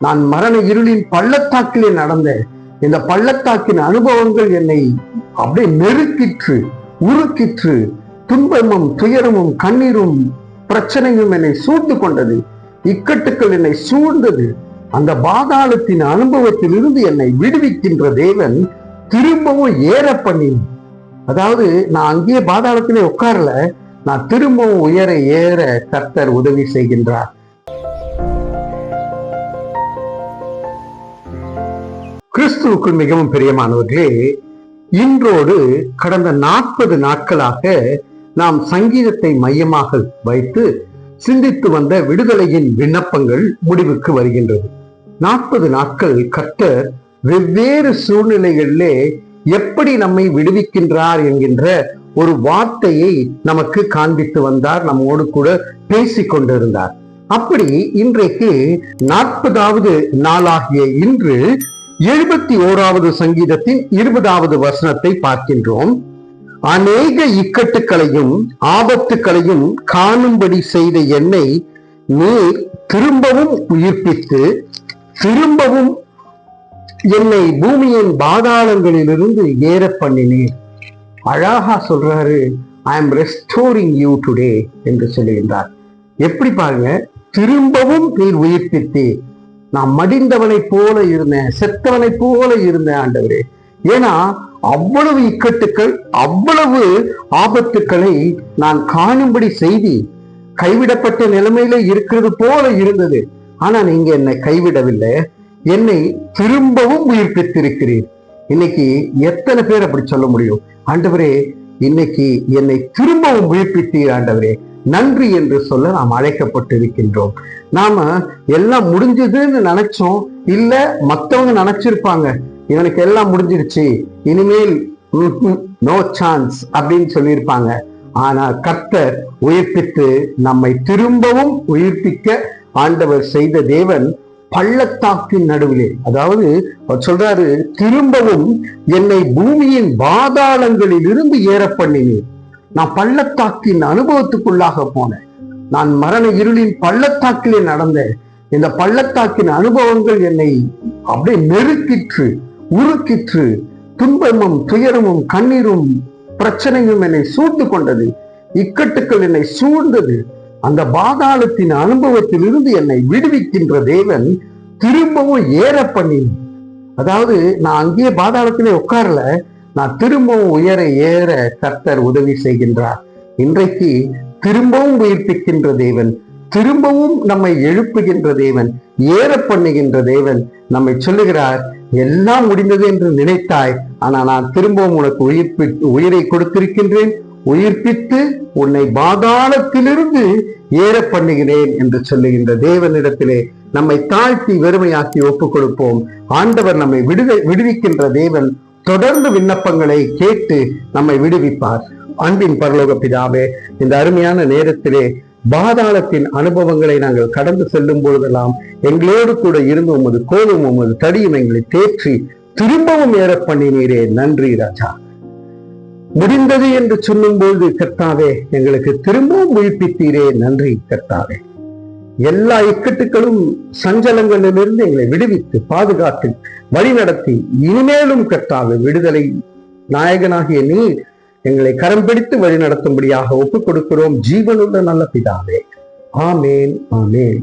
நான் மரண இருளின் பள்ளத்தாக்கிலே நடந்தேன் இந்த பள்ளத்தாக்கின் அனுபவங்கள் என்னை அப்படியே நெருக்கிற்று உருக்கிற்று. துன்பமும் துயரமும் கண்ணீரும் பிரச்சனையும் என்னை சூழ்ந்து கொண்டது. இக்கட்டுக்கள் என்னை சூழ்ந்தது. அந்த பாதாளத்தின் அனுபவத்தில் இருந்து என்னை விடுவிக்கின்ற தேவன் திரும்பவும் ஏற பண்ணி அதாவது நான் அங்கேயே பாதாளத்திலே உட்காரல. நான் திரும்பவும் உயர ஏற கர்த்தர் உதவி செய்கின்றார். கிறிஸ்துவுக்குள் மிகவும் பிரியமானவர்களே இன்றோடு கடந்த நாற்பது நாட்களாக நாம் சங்கீதத்தை மையமாக வைத்து சிந்தித்து வந்த விடுதலையின் விண்ணப்பங்கள் முடிவுக்கு வருகின்றது. நாற்பது நாட்கள் கர்த்தர் வெவ்வேறு சூழ்நிலைகளிலே எப்படி நம்மை விடுவிக்கின்றார் என்கின்ற ஒரு வார்த்தையை நமக்கு காண்பித்து வந்தார் நம்மோடு கூட பேசிக் கொண்டிருந்தார். அப்படி இன்றைக்கு நாற்பதாவது நாளாகிய இன்று எழுபத்தி ஓராவது சங்கீதத்தின் இருபதாவது வசனத்தை பார்க்கின்றோம். அநேக இக்கட்டுகளையும் ஆபத்துக்களையும் காணும்படி செய்த என்னை நீர் திரும்பவும் உயிர்ப்பித்து திரும்பவும் என்னை பூமியின் பாதாளங்களிலிருந்து ஏற பண்ணினேன் அழகா சொல்றாரு I am restoring you today என்று சொல்லுகின்றார் எப்படி பாருங்க திரும்பவும் நீர் உயிர்ப்பித்தீர். நான் மடிந்தவனை போல இருந்தேன் செத்தவனை போல இருந்தேன் ஆண்டவரே. ஏன்னா அவ்வளவு இக்கட்டுக்கள் அவ்வளவு ஆபத்துக்களை நான் காணும்படி செய்தி கைவிடப்பட்ட நிலைமையில இருக்கிறது போல இருந்தது. ஆனா நீங்க என்னை கைவிடவில்லை. என்னை திரும்பவும் உயிர்ப்பித்திருக்கிறீர் இன்னைக்கு எத்தனை பேர் அப்படி சொல்ல முடியும்? ஆண்டவரே இன்னைக்கு என்னை திரும்பவும் உயிர்ப்பித்தீர் ஆண்டவரே. நன்றி என்று சொல்ல நாம் அழைக்கப்பட்டிருக்கின்றோம். நாம எல்லாம் முடிஞ்சதுன்னு நினைச்சோம். இல்ல மத்தவங்க நினைச்சிருப்பாங்க. இவனுக்கு எல்லாம் முடிஞ்சிருச்சு இனிமேல் நோ சான்ஸ் அப்படின்னு சொல்லியிருப்பாங்க. ஆனா கர்த்தர் உயிர்ப்பித்து நம்மை திரும்பவும் உயிர்ப்பிக்க ஆண்டவர் செய்த தேவன் பள்ளத்தாக்கின் நடுவிலே. அதாவது அவர் சொல்றாரு திரும்பவும் என்னை பூமியின் பாதாளங்களில் இருந்து ஏற பண்ணினேன் நான் பள்ளத்தாக்கின் அனுபவத்துக்குள்ளாக போனேன். நான் மரண இருளின் பள்ளத்தாக்கிலே நடந்தேன். இந்த பள்ளத்தாக்கின் அனுபவங்கள் என்னை அப்படியே நெருக்கிற்று உருக்கிற்று. துன்பமும் துயரமும் கண்ணீரும் பிரச்சனையும் என்னை சூழ்ந்து கொண்டது. இக்கட்டுக்கள் என்னை சூழ்ந்தது. அந்த பாதாளத்தின் அனுபவத்திலிருந்து என்னை விடுவிக்கின்ற தேவன் திரும்பவும் ஏற பண்ணி அதாவது நான் அங்கேயே பாதாளத்திலே உட்காரல. நான் திரும்பவும் உயர ஏற கர்த்தர் உதவி செய்கின்றார். இன்றைக்கு திரும்பவும் உயிர்ப்பிக்கின்ற தேவன் திரும்பவும் நம்மை எழுப்புகின்ற தேவன் ஏற பண்ணுகின்ற தேவன் நம்மை சொல்லுகிறார் எல்லாம் முடிந்தது என்று நினைத்தாய் ஆனா நான் திரும்பவும் உனக்கு உயிர்ப்பி உயிரை கொடுத்திருக்கின்றேன். உயிர்ப்பித்து உன்னை பாதாளத்திலிருந்து ஏற பண்ணுகிறேன் என்று சொல்லுகின்ற தேவனிடத்திலே நம்மை தாழ்த்தி வெறுமையாக்கி ஒப்புக் கொடுப்போம் ஆண்டவர் நம்மை விடுவி விடுவிக்கின்ற தேவன் தொடர்ந்து விண்ணப்பங்களை கேட்டு நம்மை விடுவிப்பார். அன்பின் பரலோக பிதாவே இந்த அருமையான நேரத்திலே பாதாளத்தின் அனுபவங்களை நாங்கள் கடந்து செல்லும் பொழுதெல்லாம் எங்களோடு கூட இருந்து உமது கோலும் உமது தடியும் எங்களை தேற்றி திரும்பவும் ஏற பண்ணினீரே நன்றி ராஜா. முடிந்தது என்று சொல்லும்போது கர்த்தாவே எங்களுக்கு திரும்பவும் உயிர்ப்பித்தீரே நன்றி கர்த்தாவே. எல்லா இக்கட்டுகளும் சஞ்சலங்களிலிருந்து எங்களை விடுவித்து பாதுகாத்து வழிநடத்தி இனிமேலும் கர்த்தாவே விடுதலை நாயகனாகிய நீர் எங்களை கரம் பிடித்து வழி நடத்தும்படியாக ஒப்புக் கொடுக்கிறோம் ஜீவனுள்ள நல்ல பிதாவே. ஆமேன் ஆமேன்.